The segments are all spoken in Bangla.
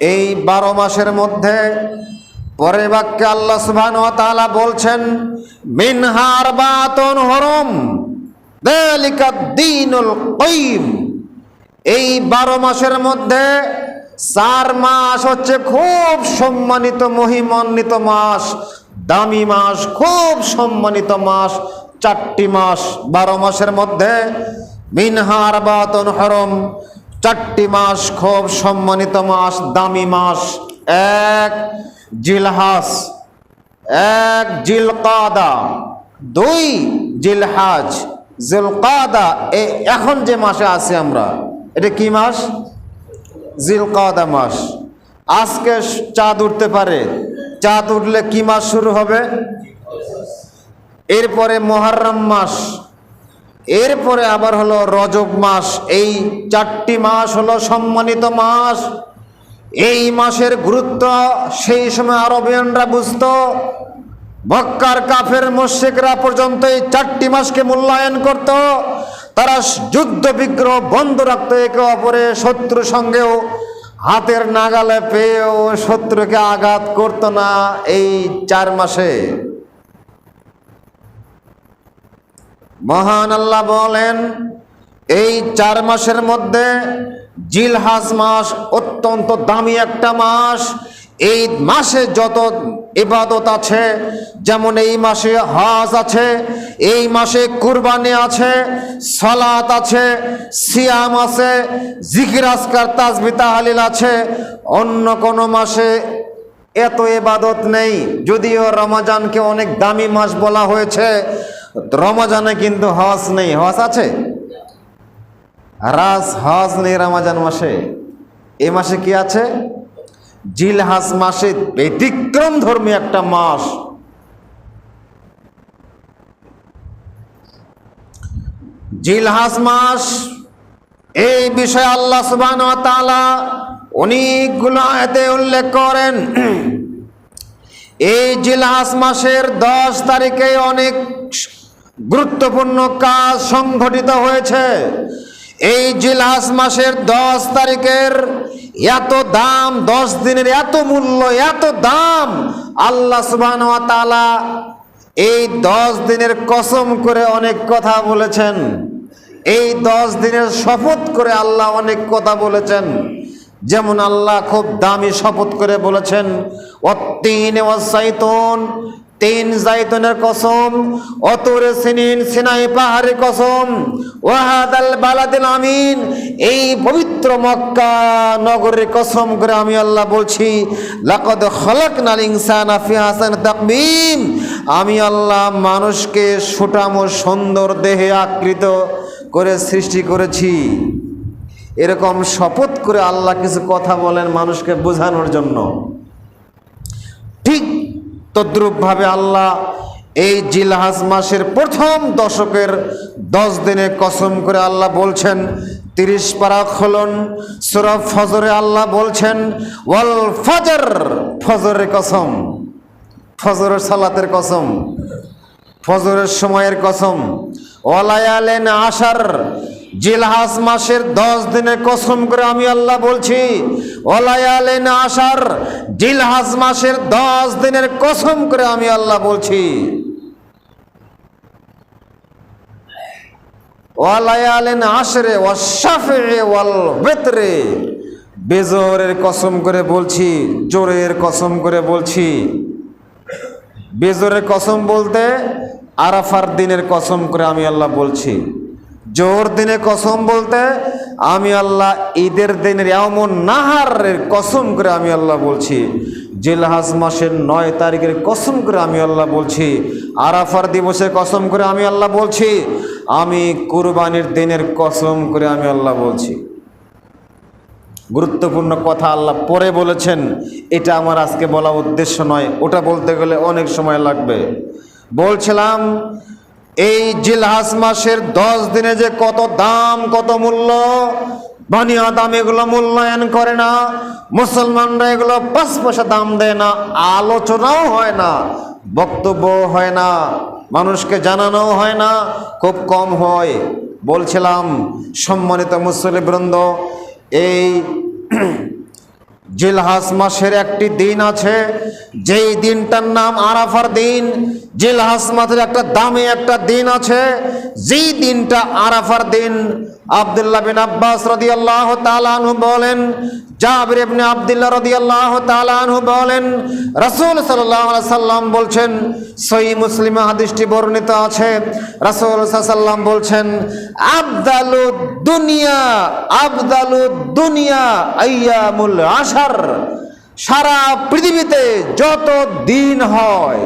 এই বারো মাসের মধ্যে পরে বাক্যে আল্লাহ সুবহান ওয়া তাআলা বলছেন মিনহার বাতন হরম দালিকা দ্বীনুল কাইয়িম এই বারো মাসের মধ্যে চার মাস হচ্ছে খুব সম্মানিত, মহিমান্বিত মাস, দামি মাস, খুব সম্মানিত মাস, চারটি মাস। বারো মাসের মধ্যে মিনহার বাতন হরম চারটি মাস খুব সম্মানিত মাস, দামি মাস। এক জিলহাস এক জিলকাদা, দুই জিলহাজ, জিলকাদা। এ, এখন যে মাসে আছি আমরা, এটা কি মাস? জিলকাদা মাস। আজকে চাঁদ উঠতে পারে। চাঁদ উঠলে কি মাস শুরু হবে? এরপরে মহারম মাস। এরপরে আবার হলো রজব মাস। এই চারটি মাস হলো সম্মানিত মাস। এই মাসের গুরুত্ব সেই সময় আরবিয়ানরা বুঝত। মক্কার কাফের মুশরিকরা পর্যন্ত এই চারটি মাসকে মূল্যায়ন করত। তারা যুদ্ধ বিগ্রহ বন্ধ রাখতো একে অপরে শত্রু সঙ্গেও। হাতের নাগালে পেয়েও শত্রুকে আঘাত করত না এই চার মাসে। মহান আল্লাহ বলেন, এই চার মাসের মধ্যে জিলহাজ মাস অত্যন্ত দামি একটা মাস। এই মাসে যত ইবাদত আছে, যেমন এই মাসে হজ আছে, এই মাসে কুরবানি আছে, সালাত আছে, সিয়াম আছে, জিকির আসকার তাজবি, তাহালিল আছে। অন্য কোনো মাসে এত এবাদত নেই, যদিও রমাজানকে অনেক দামি মাস বলা হয়েছে। রমাজানে কিন্তু হজ নেই, হজ আছে? রাজ হজ নেই রমাজান মাসে। এ মাসে কি আছে? জিলহাস মাসে ব্যতিক্রম ধর্মী একটা মাস। জিলহাস মাস, এই বিষয়ে আল্লাহ সুবান অনেকগুলো আয়াতে উল্লেখ করেন। এই জিলহাস মাসের দশ তারিখে অনেক গুরুত্বপূর্ণ কাজ সংঘটিত হয়েছে। এই জিলহাস মাসের দশ তারিখের এত দাম, দশ দিনের এত মূল্য, এত দাম, আল্লাহ সুবান এই দশ দিনের কসম করে অনেক কথা বলেছেন। এই দশ দিনের শপথ করে আল্লাহ অনেক কথা বলেছেন। যেমন আল্লাহ খুব দামি শপথ করে বলেছেন অত্তিন ওয়াসাইতুন তিন জাইতুনের কসম, অতরে সিনিন সিনাই পাহাড়ের কসম। ওয়াহাদাল বালাদিল আমিন, এই পবিত্র মক্কা নগরের কসম করে আমি আল্লাহ বলছি, লাকদ খলাকনাল ইনসানা ফি হাসান তাকবীম। আমি আল্লাহ মানুষকে সুটাম ও সুন্দর দেহে আকৃত করে সৃষ্টি করেছি। এরকম শপথ করে আল্লাহ কিছু কথা বলেন মানুষকে বোঝানোর জন্য। ঠিক তদ্রূপভাবে আল্লাহ এই জিলহাজ মাসের প্রথম দশকের দশ দিনে কসম করে আল্লাহ বলছেন, তিরিশ পারা খোলন সুরফ ফজরে আল্লাহ বলছেন, ওয়াল ফজর, ফজরের কসম, ফজরের সালাতের কসম, ফজরের সময়ের কসম, ওয়ালায়ালেন আশার জিলহাস মাসের দশ দিনের কসম করে আমি আল্লাহ বলছি, ওলায়ালেন আশার, জিলহাস মাসের দশ দিনের কসম করে আমি আল্লাহ বলছি। ওয়ালায়ালেন আশরে ওয়াশাফে ওয়াল বেতরে বেজোরের কসম করে বলছি, জোরের কসম করে বলছি। বেজরের কসম বলতে আরাফার দিনের কসম করে আমি আল্লাহ বলছি। জোর দিনে কসম বলতে আমি আল্লাহ ঈদের দিনের এমন নাহারের কসম করে আমি আল্লাহ বলছি। জিলহাজ মাসের নয় তারিখের কসম করে আমি আল্লাহ বলছি। আরাফার দিবসের কসম করে আমি আল্লাহ বলছি। আমি কুরবানির দিনের কসম করে আমি আল্লাহ বলছি। গুরুত্বপূর্ণ কথা আল্লাহ পরে বলেছেন, এটা আমার আজকে বলা উদ্দেশ্য নয়, ওটা বলতে গেলে অনেক সময় লাগবে। বলছিলাম এই জিলহাস মাসের দশ দিনে যে কত দাম, কত মূল্য বানিয়া দাম এগুলো মূল্যায়ন করে না, মুসলমানরা এগুলো পাঁচ পয়সা দাম দেয় না, আলোচনাও হয় না বক্তব্য হয় না, মানুষকে জানানো হয় না, খুব কম হয়। বলছিলাম সম্মানিত মুসলিম বৃন্দ, এই জিলহাস মাসের একটি দিন আছে। যেই দিনটার নাম আরাফার দিন জিলহাস মাসের একটা দামে একটা দিন আছে। যেই দিনটা আরাফার দিন আব্দুল্লাহ বিন আব্বাস রাদিয়াল্লাহু তাআলা আনহু বলেন, জাবির ইবনে আব্দুল্লাহ রাদিয়াল্লাহু তাআলা আনহু বলেন, রাসূল সাল্লাল্লাহু আলাইহি সাল্লাম বলছেন সহি মুসলিমে হাদিসটি বর্ণিত আছে। রাসূল সাল্লাম বলছেন, আবদালু দুনিয়া আবদালু দুনিয়া আইয়ামুল আশার। সারা পৃথিবীতে যত দিন হয়,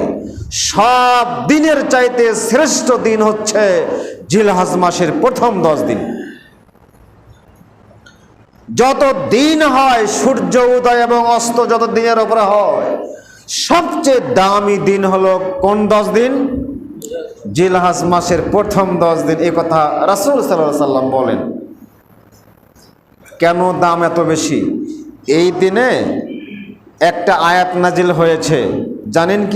সব দিনের চাইতে শ্রেষ্ঠ দিন হচ্ছে জিলহাজ মাসের প্রথম দশ দিন। যত দিন হয় সূর্য উদয় এবং অস্ত যত দিনের উপরে হয়, সবচেয়ে দামি দিন হলো কোন দশ দিন? জিলহাজ মাসের প্রথম দশ দিন। এই কথা রাসুল সাল্লাহ সাল্লাম বলেন। কেন দাম এত বেশি? এই দিনে একটা আয়াত নাজিল হয়েছে। জানেন কি?